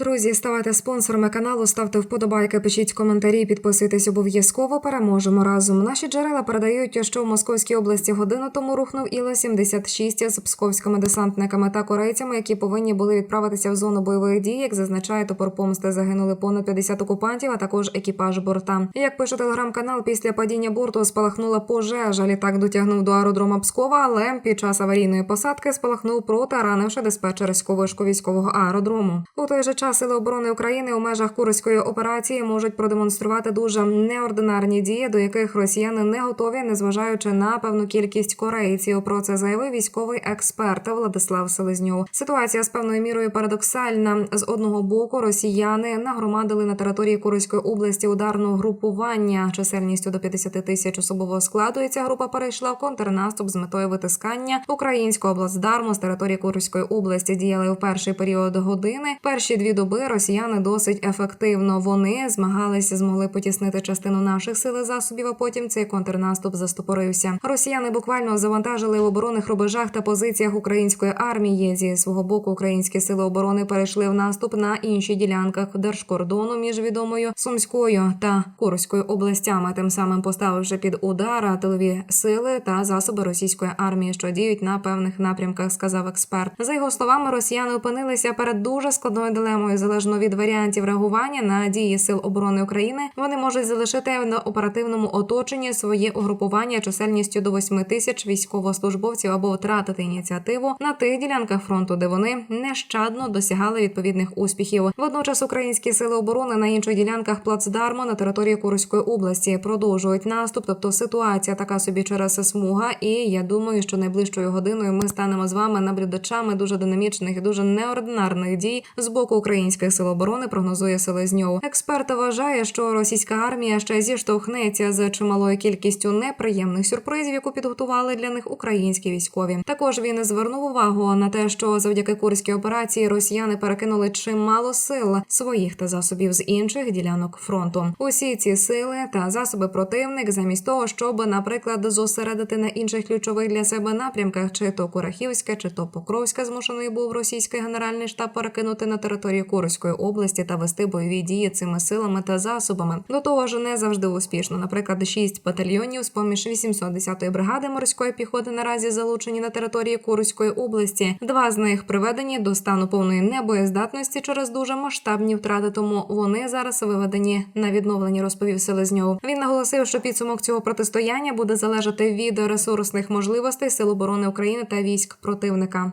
Друзі, ставайте спонсорами каналу, ставте вподобайки, пишіть коментарі, підписуйтесь обов'язково. Переможемо разом. Наші джерела передають, що в Московській області годину тому рухнув Іла 76 з псковськими десантниками та корейцями, які повинні були відправитися в зону бойових дій. Як зазначає топор помсти, загинули понад 50 окупантів, а також екіпаж борта. Як пише телеграм-канал, після падіння борту спалахнула пожежа. Літак дотягнув до аеродрома Пскова, але під час аварійної посадки спалахнув протаранивши диспетчерську вишку військового аеродрому. У той же час сили оборони України у межах Курської операції можуть продемонструвати дуже неординарні дії, до яких росіяни не готові, незважаючи на певну кількість корейців. Про це заявив військовий експерт Владислав Селезньов. Ситуація з певною мірою парадоксальна. З одного боку, росіяни нагромадили на території Курської області ударного групування чисельністю до 50 тисяч особового складу. І ця група перейшла в контрнаступ з метою витискання українського обласдарму з території Курської області. Діяли в перший період години. Перші дві доби росіяни досить ефективно. Вони змагалися, змогли потіснити частину наших сил і засобів. А потім цей контрнаступ застопорився. Росіяни буквально завантажили в оборонних рубежах та позиціях української армії. Зі свого боку українські сили оборони перейшли в наступ на інші ділянках держкордону між відомою Сумською та Курською областями, тим самим поставивши під удар тилові сили та засоби російської армії, що діють на певних напрямках, сказав експерт. За його словами, росіяни опинилися перед дуже складною дилемою залежно від варіантів реагування на дії сил оборони України. Вони можуть залишити на оперативному оточенні своє угрупування чисельністю до 8 тисяч військовослужбовців або втратити ініціативу на тих ділянках фронту, де вони нещадно досягали відповідних успіхів. Водночас українські сили оборони на інших ділянках плацдарму на території Курської області продовжують наступ. Тобто ситуація така собі через смуга. І я думаю, що найближчою годиною ми станемо з вами наблюдачами дуже динамічних і дуже неординарних дій з боку українських сил оборони. Прогнозує Селезньов. Експерт вважає, що російська армія ще зіштовхнеться з чималою кількістю неприємних сюрпризів, яку підготували для них українські військові. Також він звернув увагу на те, що завдяки курській операції росіяни перекинули чимало сил своїх та засобів з інших ділянок фронту. Усі ці сили та засоби противник, замість того, щоб, наприклад, зосередити на інших ключових для себе напрямках, чи то Курахівська, чи то Покровська, змушений був російський генеральний штаб перекинути на територію Курської області та вести бойові дії цими силами та засобами. До того ж, не завжди успішно. Наприклад, шість батальйонів з поміж 810-ї бригади морської піхоти наразі залучені на території Курської області. Два з них приведені до стану повної небоєздатності через дуже масштабні втрати. Тому вони зараз виведені на відновлення, розповів Селезньов. Він наголосив, що підсумок цього протистояння буде залежати від ресурсних можливостей Сил оборони України та військ противника.